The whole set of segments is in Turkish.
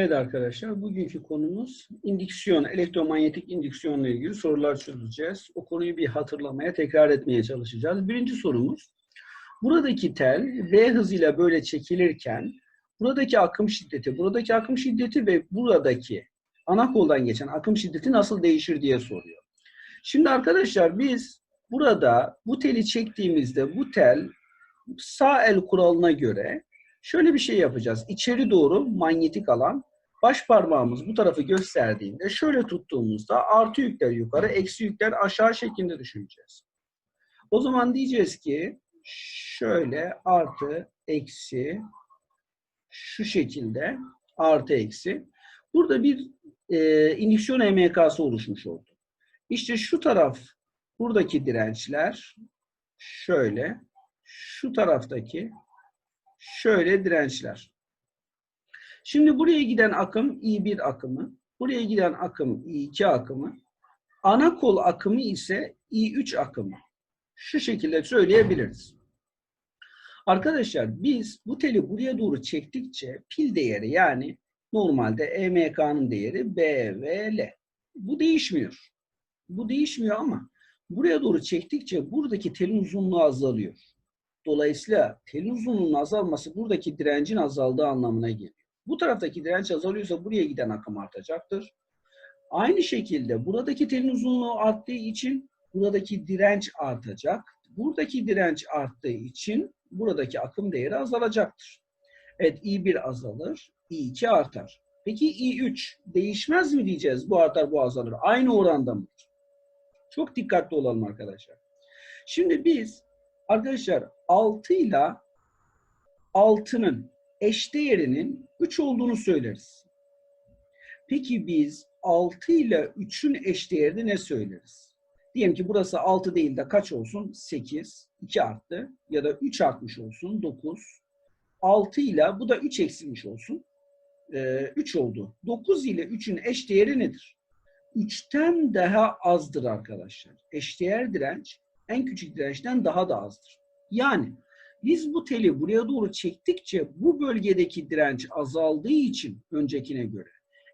Evet arkadaşlar, bugünkü konumuz indüksiyon, elektromanyetik indüksiyonla ilgili sorular çözeceğiz. O konuyu bir hatırlamaya, tekrar etmeye çalışacağız. Birinci sorumuz, buradaki tel V hızıyla böyle çekilirken, buradaki akım şiddeti, buradaki akım şiddeti ve buradaki ana koldan geçen akım şiddeti nasıl değişir diye soruyor. Şimdi arkadaşlar biz burada bu teli çektiğimizde bu tel sağ el kuralına göre Şöyle bir şey yapacağız. İçeri doğru manyetik alan baş parmağımız bu tarafı gösterdiğinde şöyle tuttuğumuzda artı yükler yukarı, eksi yükler aşağı şeklinde düşüneceğiz. O zaman diyeceğiz ki şöyle artı eksi şu şekilde artı eksi. Burada bir e, indüksiyon EMK'sı oluşmuş oldu. İşte şu taraf buradaki dirençler şöyle şu taraftaki şöyle dirençler. Şimdi buraya giden akım I1 akımı, buraya giden akım I2 akımı, ana kol akımı ise I3 akımı. Şu şekilde söyleyebiliriz. Arkadaşlar biz bu teli buraya doğru çektikçe pil değeri yani normalde EMK'nın değeri B ve L. Bu değişmiyor. Bu değişmiyor ama buraya doğru çektikçe buradaki telin uzunluğu azalıyor. Dolayısıyla telin uzunluğunun azalması buradaki direncin azaldığı anlamına geliyor. Bu taraftaki direnç azalıyorsa buraya giden akım artacaktır. Aynı şekilde buradaki telin uzunluğu arttığı için buradaki direnç artacak. Buradaki direnç arttığı için buradaki akım değeri azalacaktır. Evet I1 azalır, I2 artar. Peki I3 değişmez mi diyeceğiz? Bu artar, bu azalır. Aynı oranda mıdır? Çok dikkatli olalım arkadaşlar. Şimdi biz Arkadaşlar 6 ile 6'nın eşdeğerinin 3 olduğunu söyleriz. Peki biz 6 ile 3'ün eşdeğerini ne söyleriz? Diyelim ki burası 6 değil de kaç olsun? 8, 2 arttı ya da 3 artmış olsun 9. 6 ile bu da 3 eksilmiş olsun. 3 oldu. 9 ile 3'ün eşdeğeri nedir? 3'ten daha azdır arkadaşlar. Eşdeğer direnç en küçük dirençten daha da azdır. Yani biz bu teli buraya doğru çektikçe bu bölgedeki direnç azaldığı için öncekine göre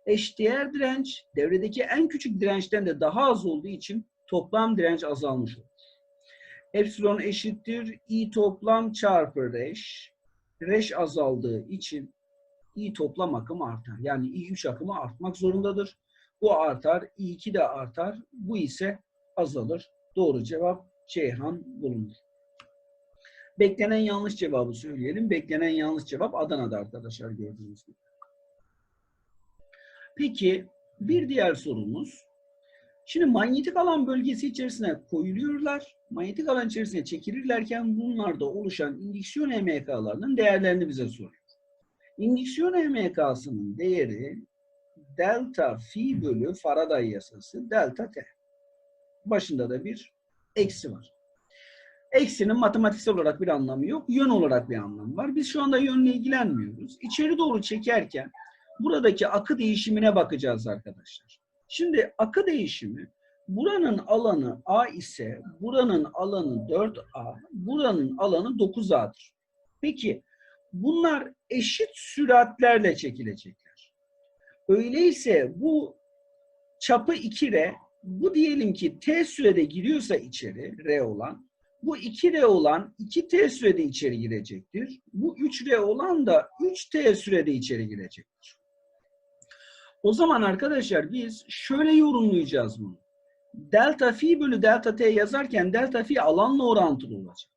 eşdeğer direnç devredeki en küçük dirençten de daha az olduğu için toplam direnç azalmış olur. Epsilon eşittir i toplam çarpı reş. Reş azaldığı için i toplam akım artar. Yani i3 akımı artmak zorundadır. Bu artar, i2 de artar. Bu ise azalır. Doğru cevap Ceyhan bulunur. Beklenen yanlış cevabı söyleyelim. Beklenen yanlış cevap Adana'da arkadaşlar gördüğünüz gibi. Peki bir diğer sorumuz. Şimdi manyetik alan bölgesi içerisine koyuluyorlar. Manyetik alan içerisine çekilirlerken bunlarda oluşan indüksiyon EMK'larının değerlerini bize soruyor. İndüksiyon EMK'sının değeri delta fi bölü Faraday yasası delta T. Başında da bir eksi var. Eksinin matematiksel olarak bir anlamı yok. Yön olarak bir anlamı var. Biz şu anda yönle ilgilenmiyoruz. İçeri doğru çekerken buradaki akı değişimine bakacağız arkadaşlar. Şimdi akı değişimi buranın alanı A ise buranın alanı 4A, buranın alanı 9A'dır. Peki bunlar eşit süratlerle çekilecekler. Öyleyse bu çapı 2R bu diyelim ki t sürede giriyorsa içeri r olan bu 2r olan 2t sürede içeri girecektir. Bu 3r olan da 3t sürede içeri girecektir. O zaman arkadaşlar biz şöyle yorumlayacağız bunu. Delta fi bölü delta t yazarken delta fi alanla orantılı olacak.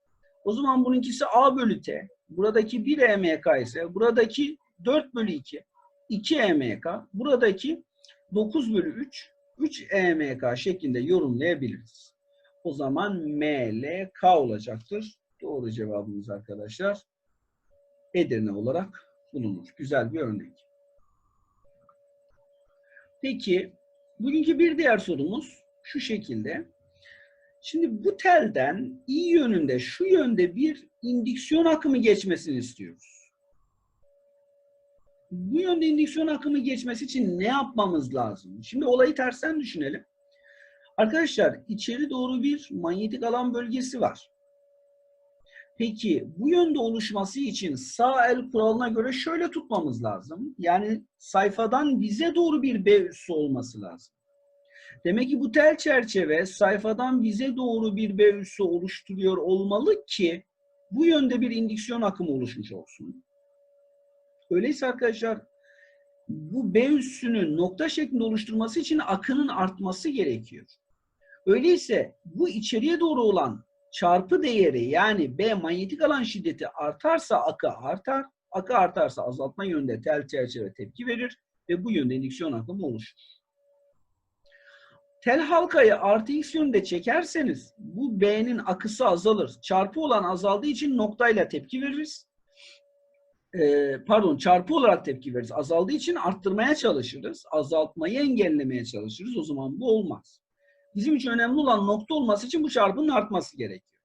O zaman bununkisi a bölü t. Buradaki 1 emk ise buradaki 4 bölü 2. 2 emk. Buradaki 9 bölü 3. 3 EMK şeklinde yorumlayabiliriz. O zaman MLK olacaktır. Doğru cevabımız arkadaşlar Edirne olarak bulunur. Güzel bir örnek. Peki bugünkü bir diğer sorumuz şu şekilde. Şimdi bu telden i yönünde şu yönde bir indüksiyon akımı geçmesini istiyoruz bu yönde indüksiyon akımı geçmesi için ne yapmamız lazım? Şimdi olayı tersten düşünelim. Arkadaşlar içeri doğru bir manyetik alan bölgesi var. Peki bu yönde oluşması için sağ el kuralına göre şöyle tutmamız lazım. Yani sayfadan bize doğru bir B üssü olması lazım. Demek ki bu tel çerçeve sayfadan bize doğru bir B üssü oluşturuyor olmalı ki bu yönde bir indüksiyon akımı oluşmuş olsun. Öyleyse arkadaşlar bu B üssünün nokta şeklinde oluşturması için akının artması gerekiyor. Öyleyse bu içeriye doğru olan çarpı değeri yani B manyetik alan şiddeti artarsa akı artar. Akı artarsa azaltma yönde tel çerçeve tepki verir ve bu yönde indüksiyon akımı oluşur. Tel halkayı artı x yönde çekerseniz bu B'nin akısı azalır. Çarpı olan azaldığı için noktayla tepki veririz. Ee, pardon çarpı olarak tepki veririz. Azaldığı için arttırmaya çalışırız. Azaltmayı engellemeye çalışırız. O zaman bu olmaz. Bizim için önemli olan nokta olması için bu çarpının artması gerekiyor.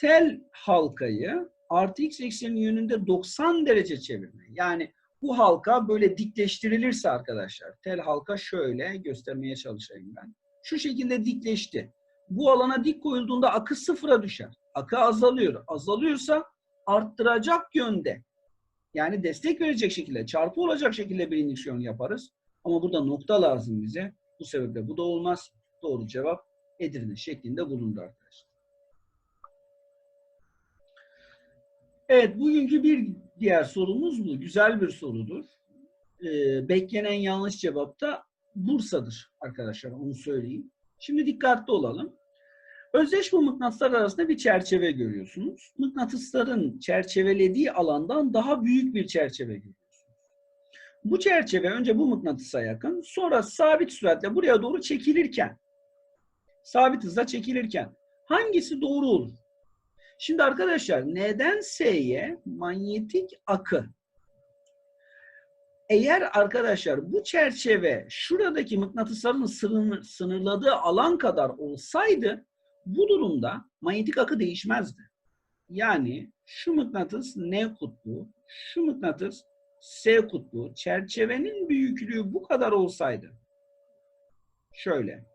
Tel halkayı artı x eksenin yönünde 90 derece çevirme. Yani bu halka böyle dikleştirilirse arkadaşlar. Tel halka şöyle göstermeye çalışayım ben. Şu şekilde dikleşti. Bu alana dik koyulduğunda akı sıfıra düşer. Akı azalıyor. Azalıyorsa arttıracak yönde. Yani destek verecek şekilde, çarpı olacak şekilde bir indüksiyon yaparız. Ama burada nokta lazım bize. Bu sebeple bu da olmaz. Doğru cevap Edirne şeklinde bulundu arkadaşlar. Evet, bugünkü bir diğer sorumuz bu. Güzel bir sorudur. Ee, beklenen yanlış cevap da Bursa'dır arkadaşlar, onu söyleyeyim. Şimdi dikkatli olalım. Özdeş bu mıknatıslar arasında bir çerçeve görüyorsunuz. Mıknatısların çerçevelediği alandan daha büyük bir çerçeve görüyorsunuz. Bu çerçeve önce bu mıknatısa yakın, sonra sabit süratle buraya doğru çekilirken, sabit hızla çekilirken hangisi doğru olur? Şimdi arkadaşlar neden S'ye manyetik akı eğer arkadaşlar bu çerçeve şuradaki mıknatısların sınırladığı alan kadar olsaydı bu durumda manyetik akı değişmezdi. Yani şu mıknatıs N kutbu, şu mıknatıs S kutbu, çerçevenin büyüklüğü bu kadar olsaydı şöyle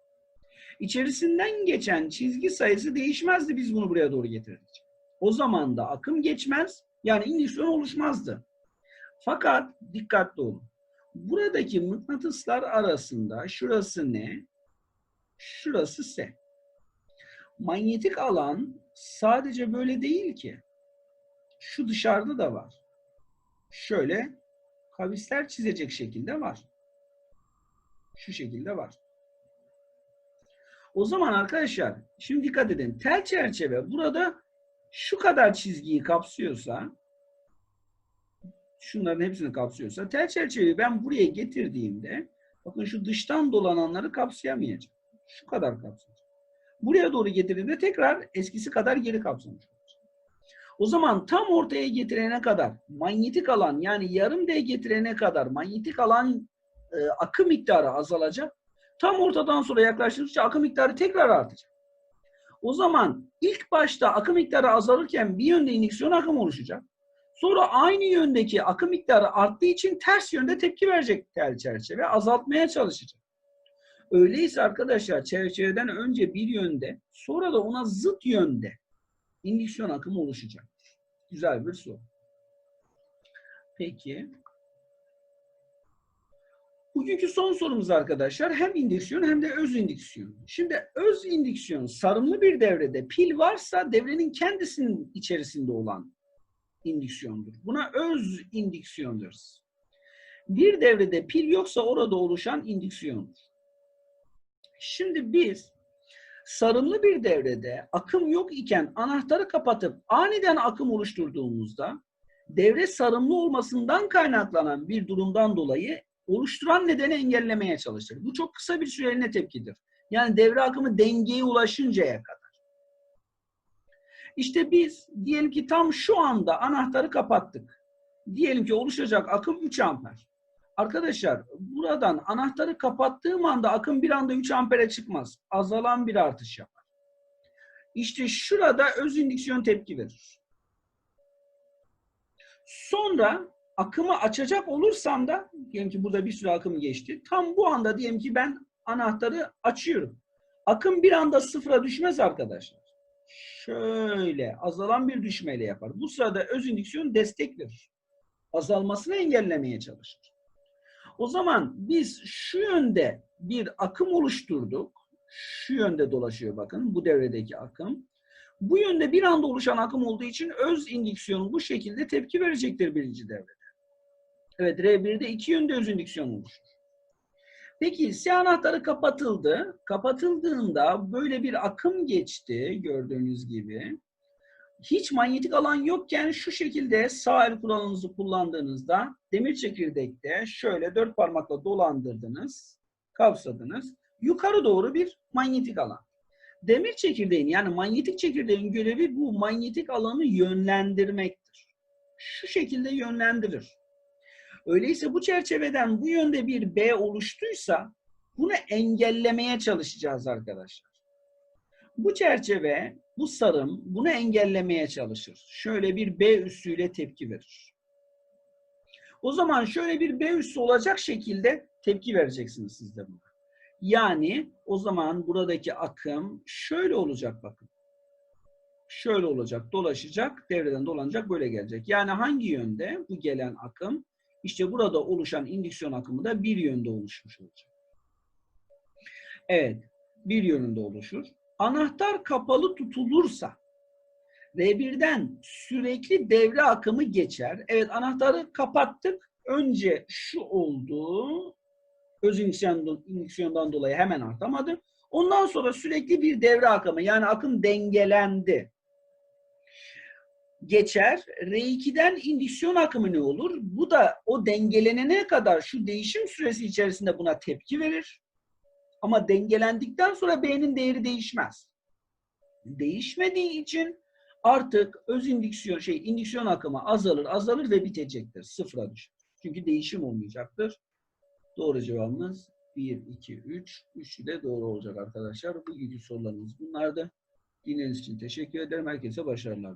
içerisinden geçen çizgi sayısı değişmezdi biz bunu buraya doğru getirdik. O zaman da akım geçmez yani indüksiyon oluşmazdı. Fakat dikkatli olun. Buradaki mıknatıslar arasında şurası ne? Şurası S. Manyetik alan sadece böyle değil ki. Şu dışarıda da var. Şöyle kavisler çizecek şekilde var. Şu şekilde var. O zaman arkadaşlar şimdi dikkat edin. Tel çerçeve burada şu kadar çizgiyi kapsıyorsa şunların hepsini kapsıyorsa tel çerçeveyi ben buraya getirdiğimde bakın şu dıştan dolananları kapsayamayacak. Şu kadar kapsayacak. Buraya doğru getirdiğimde tekrar eskisi kadar geri kapsamış. O zaman tam ortaya getirene kadar manyetik alan yani yarım D getirene kadar manyetik alan e, akım miktarı azalacak. Tam ortadan sonra yaklaştıkça akım miktarı tekrar artacak. O zaman ilk başta akım miktarı azalırken bir yönde indüksiyon akım oluşacak. Sonra aynı yöndeki akım miktarı arttığı için ters yönde tepki verecek tel çerçeve, azaltmaya çalışacak. Öyleyse arkadaşlar çerçeveden önce bir yönde, sonra da ona zıt yönde indüksiyon akımı oluşacak. Güzel bir soru. Peki. Bugünkü son sorumuz arkadaşlar hem indüksiyon hem de öz indüksiyon. Şimdi öz indüksiyon sarımlı bir devrede pil varsa devrenin kendisinin içerisinde olan indüksiyondur. Buna öz indüksiyon deriz. Bir devrede pil yoksa orada oluşan indüksiyondur. Şimdi biz sarımlı bir devrede akım yok iken anahtarı kapatıp aniden akım oluşturduğumuzda devre sarımlı olmasından kaynaklanan bir durumdan dolayı oluşturan nedeni engellemeye çalışır. Bu çok kısa bir süreliğine tepkidir. Yani devre akımı dengeye ulaşıncaya kadar. İşte biz diyelim ki tam şu anda anahtarı kapattık. Diyelim ki oluşacak akım 3 amper. Arkadaşlar buradan anahtarı kapattığım anda akım bir anda 3 ampere çıkmaz. Azalan bir artış yapar. İşte şurada öz indüksiyon tepki verir. Sonra akımı açacak olursam da diyelim ki burada bir sürü akım geçti. Tam bu anda diyelim ki ben anahtarı açıyorum. Akım bir anda sıfıra düşmez arkadaşlar. şöyle azalan bir düşmeyle yapar. Bu sırada öz indüksiyon destek verir. Azalmasını engellemeye çalışır. O zaman biz şu yönde bir akım oluşturduk. Şu yönde dolaşıyor bakın bu devredeki akım. Bu yönde bir anda oluşan akım olduğu için öz indüksiyon bu şekilde tepki verecektir birinci devrede. Evet R1'de iki yönde öz indüksiyon oluşur. Peki S anahtarı kapatıldı. Kapatıldığında böyle bir akım geçti gördüğünüz gibi. Hiç manyetik alan yokken şu şekilde sağ el kuralınızı kullandığınızda demir çekirdekte şöyle dört parmakla dolandırdınız, kavsadınız. Yukarı doğru bir manyetik alan. Demir çekirdeğin yani manyetik çekirdeğin görevi bu manyetik alanı yönlendirmektir. Şu şekilde yönlendirir. Öyleyse bu çerçeveden bu yönde bir B oluştuysa bunu engellemeye çalışacağız arkadaşlar. Bu çerçeve, bu sarım bunu engellemeye çalışır. Şöyle bir B üssüyle tepki verir. O zaman şöyle bir B üssü olacak şekilde tepki vereceksiniz siz de buna. Yani o zaman buradaki akım şöyle olacak bakın. Şöyle olacak, dolaşacak, devreden dolanacak, böyle gelecek. Yani hangi yönde bu gelen akım? İşte burada oluşan indüksiyon akımı da bir yönde oluşmuş olacak. Evet, bir yönünde oluşur. Anahtar kapalı tutulursa R1'den sürekli devre akımı geçer. Evet, anahtarı kapattık. Önce şu oldu. Öz indüksiyondan, dolayı hemen artamadı. Ondan sonra sürekli bir devre akımı yani akım dengelendi geçer. R2'den indüksiyon akımı ne olur? Bu da o dengelenene kadar şu değişim süresi içerisinde buna tepki verir. Ama dengelendikten sonra B'nin değeri değişmez. Değişmediği için artık öz indüksiyon şey indüksiyon akımı azalır, azalır ve bitecektir. Sıfıra düşer. Çünkü değişim olmayacaktır. Doğru cevabımız 1, 2, 3. Üçü de doğru olacak arkadaşlar. Bugünkü sorularımız bunlardı. Dinlediğiniz için teşekkür ederim. Herkese başarılar.